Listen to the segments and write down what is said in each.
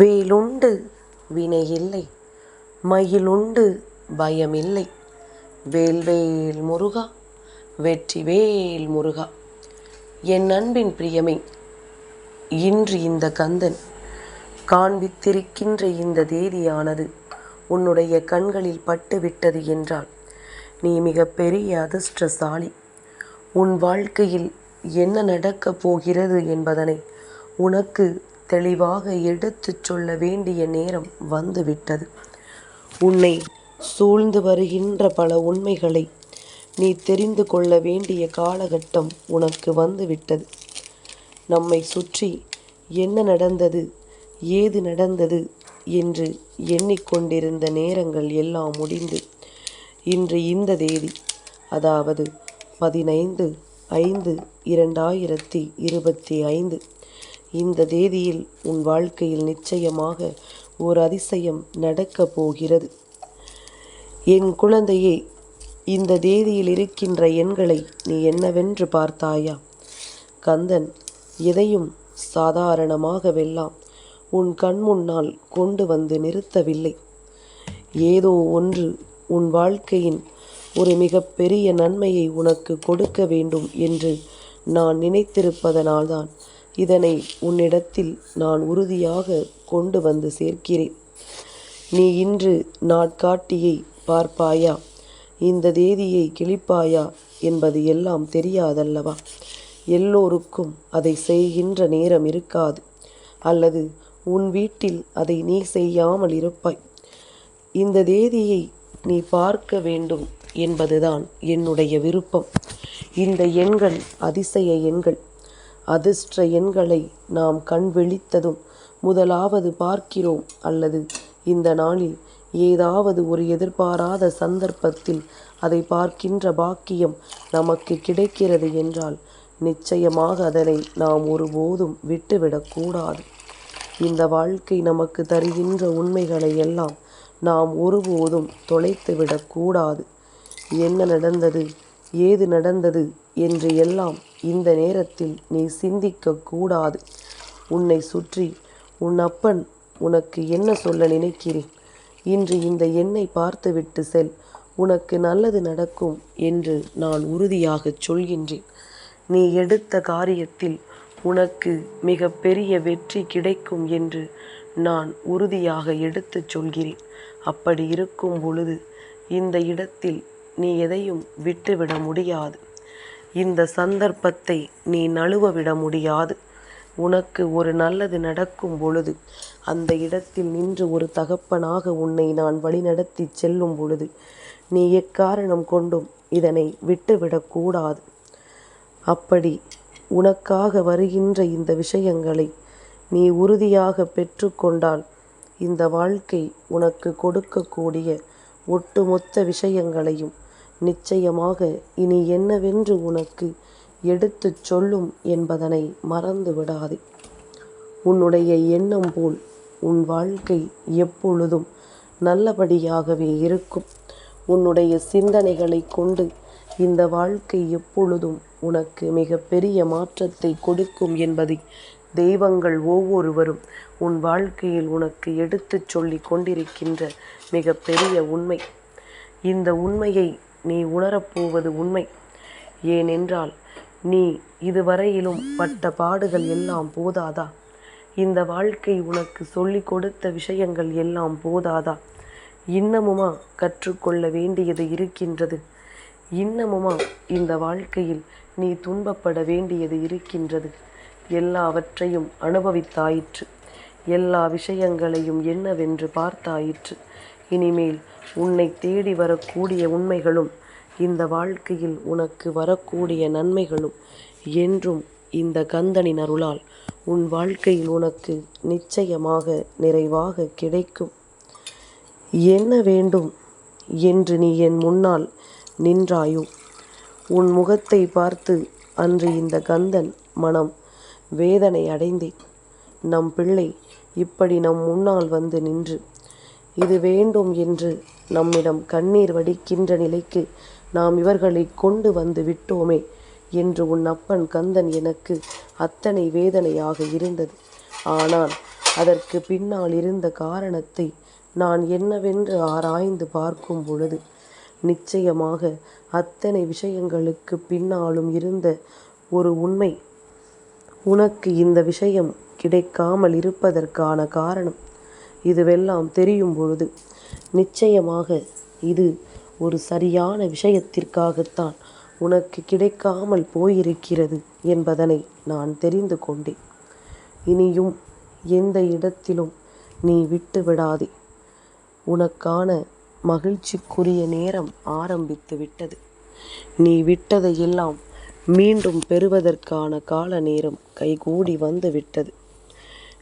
வேலுண்டு வினையில்லை மயிலுண்டு பயமில்லை. வேல்வேல் முருகா வெற்றிவேல் முருகா என் அன்பின் பிரியமே இன்று இந்த கந்தன் காண்பித்திருக்கின்ற இந்த தேதியானது உன்னுடைய கண்களில் பட்டுவிட்டது என்றால் நீ மிகப்பெரிய அதிர்ஷ்டசாலி. உன் வாழ்க்கையில் என்ன நடக்கப் போகிறது என்பதனை உனக்கு தெளிவாக எடுத்துச் சொல்ல வேண்டிய நேரம் வந்துவிட்டது. உன்னை சூழ்ந்து வருகின்ற பல உண்மைகளை நீ தெரிந்து கொள்ள வேண்டிய காலகட்டம் உனக்கு வந்துவிட்டது. நம்மை சுற்றி என்ன நடந்தது ஏது நடந்தது என்று எண்ணிக்கொண்டிருந்த நேரங்கள் எல்லாம் முடிந்து இன்று இந்த தேதி அதாவது பதினைந்து ஐந்து இரண்டாயிரத்தி இருபத்தி ஐந்து. இந்த தேதியில் உன் வாழ்க்கையில் நிச்சயமாக ஒரு அதிசயம் நடக்கப் போகிறது. என் குழந்தையே இந்த தேதியில் இருக்கின்ற எண்களை நீ என்னவென்று பார்த்தாயா? கந்தன் எதையும் சாதாரணமாகவெல்லாம் உன் கண் முன்னால் கொண்டு வந்து நிறுத்தவில்லை. ஏதோ ஒன்று உன் வாழ்க்கையின் ஒரு மிகப்பெரிய நன்மையை உனக்கு கொடுக்க வேண்டும் என்று நான் நினைத்திருப்பதனால்தான் இதனை உன்னிடத்தில் நான் உறுதியாக கொண்டு வந்து சேர்க்கிறேன். நீ இன்று நாட்காட்டியை பார்ப்பாயா? இந்த தேதியை கிழிப்பாயா? என்பது எல்லாம் தெரியாதல்லவா? எல்லோருக்கும் அதை செய்கின்ற நேரம் இருக்காது. அல்லது உன் வீட்டில் அதை நீ செய்யாமல் இருப்பாய். இந்த தேதியை நீ பார்க்க வேண்டும் என்பதுதான் என்னுடைய விருப்பம். இந்த எண்கள் அதிசய எண்கள். அதிர்ஷ்ட எண்களை நாம் கண் விழித்ததும் முதலாவது பார்க்கிறோம் அல்லது இந்த நாளில் ஏதாவது ஒரு எதிர்பாராத சந்தர்ப்பத்தில் அதை பார்க்கின்ற பாக்கியம் நமக்கு கிடைக்கிறது என்றால் நிச்சயமாக அதனை நாம் ஒருபோதும் விட்டுவிடக்கூடாது இந்த வாழ்க்கை நமக்கு தருகின்ற உண்மைகளை எல்லாம் நாம் ஒருபோதும் தொலைத்து விடக்கூடாது என்ன நடந்தது? ஏது நடந்தது? என்று எல்லாம் இந்த நேரத்தில் நீ சிந்திக்க கூடாது. உன்னை சுற்றி உன் அப்பன் உனக்கு என்ன சொல்ல நினைக்கிறேன்? இன்று இந்த எண்ணை பார்த்துவிட்டு செல். உனக்கு நல்லது நடக்கும் என்று நான் உறுதியாகச் சொல்கின்றேன். நீ எடுத்த காரியத்தில் உனக்கு மிக பெரிய வெற்றி கிடைக்கும் என்று நான் உறுதியாக எடுத்துச் சொல்கிறேன். அப்படி இருக்கும் பொழுது இந்த இடத்தில் நீ எதையும் விட்டுவிட முடியாது. இந்த சந்தர்ப்பத்தை நீ நழுவ விட முடியாது. உனக்கு ஒரு நல்லது நடக்கும் பொழுது அந்த இடத்தில் நின்று ஒரு தகப்பனாக உன்னை நான் வழிநடத்தி செல்லும் பொழுது நீ எக்காரணம் கொண்டும் இதனை விட்டுவிடக்கூடாது அப்படி உனக்காக வருகின்ற இந்த விஷயங்களை நீ உறுதியாக பெற்றுக்கொண்டால் இந்த வாழ்க்கை உனக்கு கொடுக்கக்கூடிய ஒட்டுமொத்த விஷயங்களையும் நிச்சயமாக இனி என்னவென்று உனக்கு எடுத்துச் சொல்லும் என்பதனை மறந்து விடாதே உன்னுடைய எண்ணம் போல் உன் வாழ்க்கை எப்பொழுதும் நல்லபடியாகவே இருக்கும். உன்னுடைய சிந்தனைகளை கொண்டு இந்த வாழ்க்கை எப்பொழுதும் உனக்கு மிக பெரிய மாற்றத்தை கொடுக்கும் என்பதை தெய்வங்கள் ஒவ்வொருவரும் உன் வாழ்க்கையில் உனக்கு எடுத்துச் சொல்லி கொண்டிருக்கின்ற மிக பெரிய உண்மை. இந்த உண்மையை நீ உணரப்போவது உண்மை. ஏனென்றால் நீ இதுவரையிலும் பட்ட பாடுகள் எல்லாம் போதாதா? இந்த வாழ்க்கை உனக்கு சொல்லிக் கொடுத்த விஷயங்கள் எல்லாம் போதாதா? இன்னமுமா கற்றுக்கொள்ள வேண்டியது இருக்கின்றது. இன்னமுமா இந்த வாழ்க்கையில் நீ துன்பப்பட வேண்டியது இருக்கின்றது. எல்லாவற்றையும் அனுபவித்தாயிற்று. எல்லா விஷயங்களையும் என்னவென்று பார்த்தாயிற்று. இனிமேல் உன்னை தேடி வரக்கூடிய உண்மைகளும் இந்த வாழ்க்கையில் உனக்கு வரக்கூடிய நன்மைகளும் என்றும் இந்த கந்தனின் அருளால் உன் வாழ்க்கையில் உனக்கு நிச்சயமாக நிறைவாக கிடைக்கும். என்ன வேண்டும் என்று நீ என் முன்னால் நின்றாயோ? உன் முகத்தை பார்த்து அன்று இந்த கந்தன் மனம் வேதனை அடைந்தேன். நம் பிள்ளை இப்படி நம் முன்னால் வந்து நின்று இது வேண்டும் என்று நம்மிடம் கண்ணீர் வடிக்கின்ற நிலைக்கு நாம் இவர்களை கொண்டு வந்து விட்டோமே என்று உன் அப்பன் கந்தன் எனக்கு அத்தனை வேதனையாக இருந்தது. ஆனால் அதற்கு பின்னால் இருந்த காரணத்தை நான் என்னவென்று ஆராய்ந்து பார்க்கும் பொழுது நிச்சயமாக அத்தனை விஷயங்களுக்கு பின்னாலும் இருந்த ஒரு உண்மை. உனக்கு இந்த விஷயம் கிடைக்காமல் இருப்பதற்கான காரணம் இதுவெல்லாம் தெரியும் பொழுது நிச்சயமாக இது ஒரு சரியான விஷயத்திற்காகத்தான் உனக்கு கிடைக்காமல் போயிருக்கிறது என்பதனை நான் தெரிந்து கொண்டேன். இனியும் எந்த இடத்திலும் நீ விட்டு விடாதே. உனக்கான மகிழ்ச்சிக்குரிய நேரம் ஆரம்பித்து விட்டது. நீ விட்டதையெல்லாம் மீண்டும் பெறுவதற்கான கால நேரம் கைகூடி வந்து விட்டது.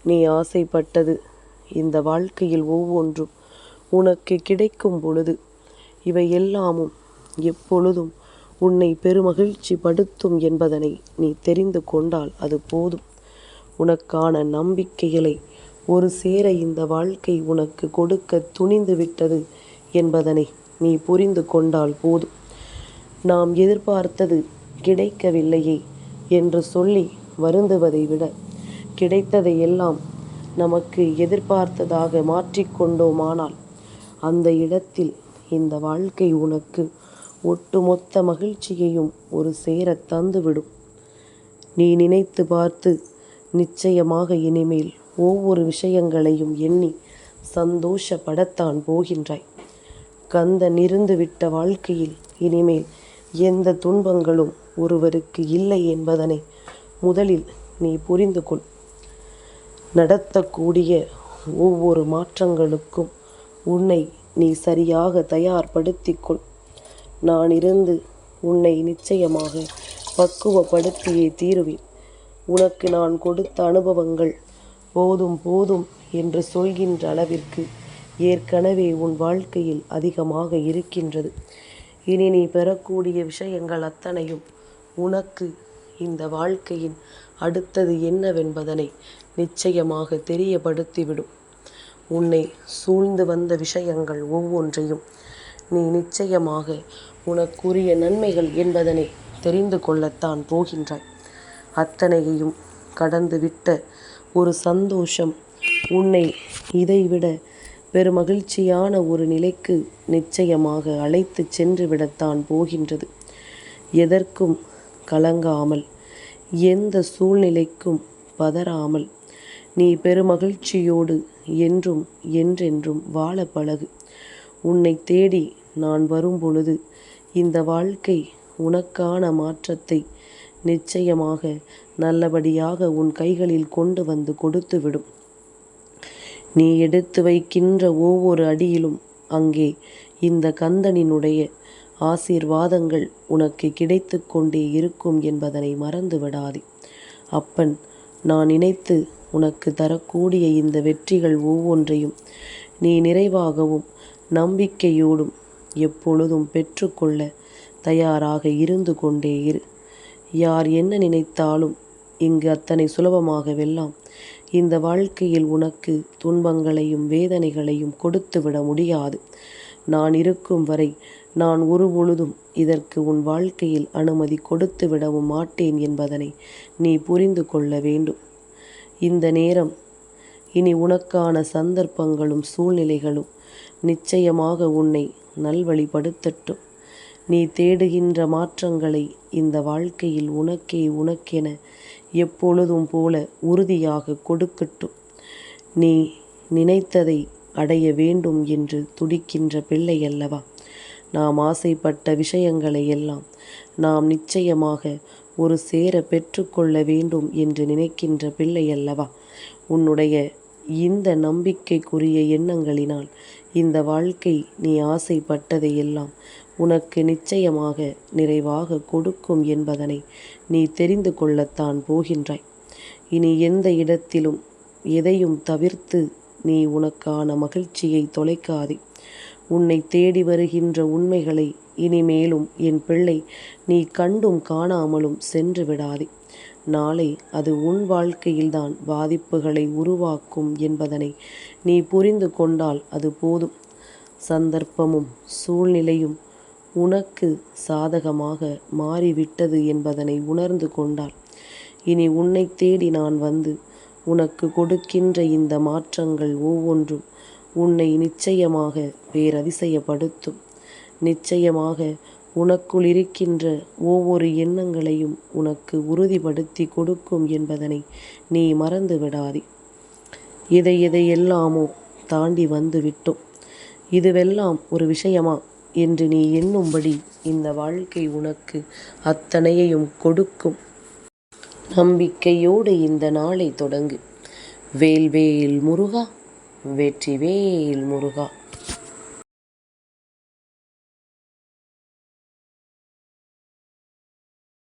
நீ ஆசைப்பட்டது இந்த வாழ்க்கையில் ஒவ்வொன்றும் உனக்கு கிடைக்கும் பொழுது இவை எல்லாமும் எப்பொழுதும் உன்னை பெருமகிழ்ச்சி படுத்தும் என்பதனை நீ தெரிந்து கொண்டால் அது போதும். உனக்கான நம்பிக்கைகளை ஒரு சேர இந்த வாழ்க்கை உனக்கு கொடுக்க துணிந்து விட்டது என்பதனை நீ புரிந்து கொண்டால் போதும். நாம் எதிர்பார்த்தது கிடைக்கவில்லையே என்று சொல்லி வருந்துவதை விட கிடைத்ததை எல்லாம் நமக்கு எதிர்பார்த்ததாக மாற்றிக்கொண்டோமானால் அந்த இடத்தில் இந்த வாழ்க்கை உனக்கு ஒட்டுமொத்த மகிழ்ச்சியையும் ஒரு சேர தந்துவிடும். நீ நினைத்து பார்த்து நிச்சயமாக இனிமேல் ஒவ்வொரு விஷயங்களையும் எண்ணி சந்தோஷப்படத்தான் போகின்றாய். கந்த விட்ட வாழ்க்கையில் இனிமேல் எந்த துன்பங்களும் ஒருவருக்கு இல்லை என்பதனை முதலில் நீ புரிந்து கொள் நடத்தக்கூடிய ஒவ்வொரு மாற்றங்களுக்கும் உன்னை நீ சரியாக தயார்படுத்திக்கொள். நான் இருந்து உன்னை நிச்சயமாக பக்குவப்படுத்தியே தீருவேன். உனக்கு நான் கொடுத்த அனுபவங்கள் போதும் போதும் என்று சொல்கின்ற அளவிற்கு ஏற்கனவே உன் வாழ்க்கையில் அதிகமாக இருக்கின்றது. இனி நீ பெறக்கூடிய விஷயங்கள் அத்தனையும் உனக்கு இந்த வாழ்க்கையின் அடுத்தது என்னவென்பதனை நிச்சயமாக தெரியப்படுத்திவிடும். உன்னை சூழ்ந்து வந்த விஷயங்கள் ஒவ்வொன்றையும் நீ நிச்சயமாக உனக்குரிய நன்மைகள் என்பதனை தெரிந்து கொள்ளத்தான் போகின்றாய். அத்தனையையும் கடந்துவிட்ட ஒரு சந்தோஷம் உன்னை இதைவிட பெருமகிழ்ச்சியான ஒரு நிலைக்கு நிச்சயமாக அழைத்து சென்று விடத்தான் போகின்றது. எதற்கும் கலங்காமல் எந்த சூழ்நிலைக்கும் பதறாமல் நீ பெருமகிழ்ச்சியோடு என்றும் என்றென்றும் வாழ பழகு. உன்னை தேடி நான் வரும்பொழுது இந்த வாழ்க்கை உனக்கான மாற்றத்தை நிச்சயமாக நல்லபடியாக உன் கைகளில் கொண்டு வந்து கொடுத்துவிடும். நீ எடுத்து வைக்கின்ற ஒவ்வொரு அடியிலும் அங்கே இந்த கந்தனினுடைய ஆசீர்வாதங்கள் உனக்கு கிடைத்து கொண்டே இருக்கும் என்பதனை மறந்து விடாதே அப்பன் நான் நினைத்து உனக்கு தரக்கூடிய இந்த வெற்றிகள் ஒவ்வொன்றையும் நீ நிறைவாகவும் நம்பிக்கையோடும் எப்பொழுதும் பெற்றுக்கொள்ள தயாராக இருந்து கொண்டே இரு. யார் என்ன நினைத்தாலும் இங்கு அத்தனை சுலபமாகவெல்லாம் இந்த வாழ்க்கையில் உனக்கு துன்பங்களையும் வேதனைகளையும் கொடுத்துவிட முடியாது. நான் இருக்கும் வரை நான் ஒரு பொழுதும் இதற்கு உன் வாழ்க்கையில் அனுமதி கொடுத்து விடவும் மாட்டேன் என்பதனை நீ புரிந்து கொள்ள வேண்டும். இந்த நேரம் இனி உனக்கான சந்தர்ப்பங்களும் சூழ்நிலைகளும் நிச்சயமாக உன்னை நல்வழிப்படுத்தட்டும். நீ தேடுகின்ற மாற்றங்களை இந்த வாழ்க்கையில் உனக்கே உனக்கென எப்பொழுதும் போல உறுதியாக கொடுக்கட்டும். நீ நினைத்ததை அடைய வேண்டும் என்று துடிக்கின்ற பிள்ளை அல்லவா? நாம் ஆசைப்பட்ட விஷயங்களை எல்லாம் நாம் நிச்சயமாக ஒரு சேர பெற்றுக்கொள்ள வேண்டும் என்று நினைக்கின்ற பிள்ளை அல்லவா? உன்னுடைய இந்த நம்பிக்கைக்குரிய எண்ணங்களினால் இந்த வாழ்க்கை நீ ஆசைப்பட்டதையெல்லாம் உனக்கு நிச்சயமாக நிறைவாக கொடுக்கும் என்பதனை நீ தெரிந்து கொள்ளத்தான் போகின்றாய். இனி எந்த இடத்திலும் எதையும் தவிர்த்து நீ உனக்கான மகிழ்ச்சியை தொலைக்காதே. உன்னை தேடி வருகின்ற உண்மைகளை இனிமேலும் என் பிள்ளை நீ கண்டும் காணாமலும் சென்று விடாதே. நாளை அது உன் வாழ்க்கையில்தான் பாதிப்புகளை உருவாக்கும் என்பதனை நீ புரிந்து கொண்டால் அது போதும். சந்தர்ப்பமும் சூழ்நிலையும் உனக்கு சாதகமாக மாறிவிட்டது என்பதனை உணர்ந்து கொண்டால் இனி உன்னை தேடி நான் வந்து உனக்கு கொடுக்கின்ற இந்த மாற்றங்கள் ஒவ்வொன்றும் உன்னை நிச்சயமாக பேரதிசயப்படுத்தும். நிச்சயமாக உனக்குள் இருக்கின்ற ஒவ்வொரு எண்ணங்களையும் உனக்கு உறுதிப்படுத்தி கொடுக்கும் என்பதனை நீ மறந்து விடாதே. இதை எதையெல்லாமோ தாண்டி வந்து விட்டோம் இதுவெல்லாம் ஒரு விஷயமா என்று நீ எண்ணும்படி இந்த வாழ்க்கை உனக்கு அத்தனையையும் கொடுக்கும். நம்பிக்கையோடு இந்த நாளை தொடங்கு. வேல்வேல் முருகா. வெற்றிவேல் முருகா.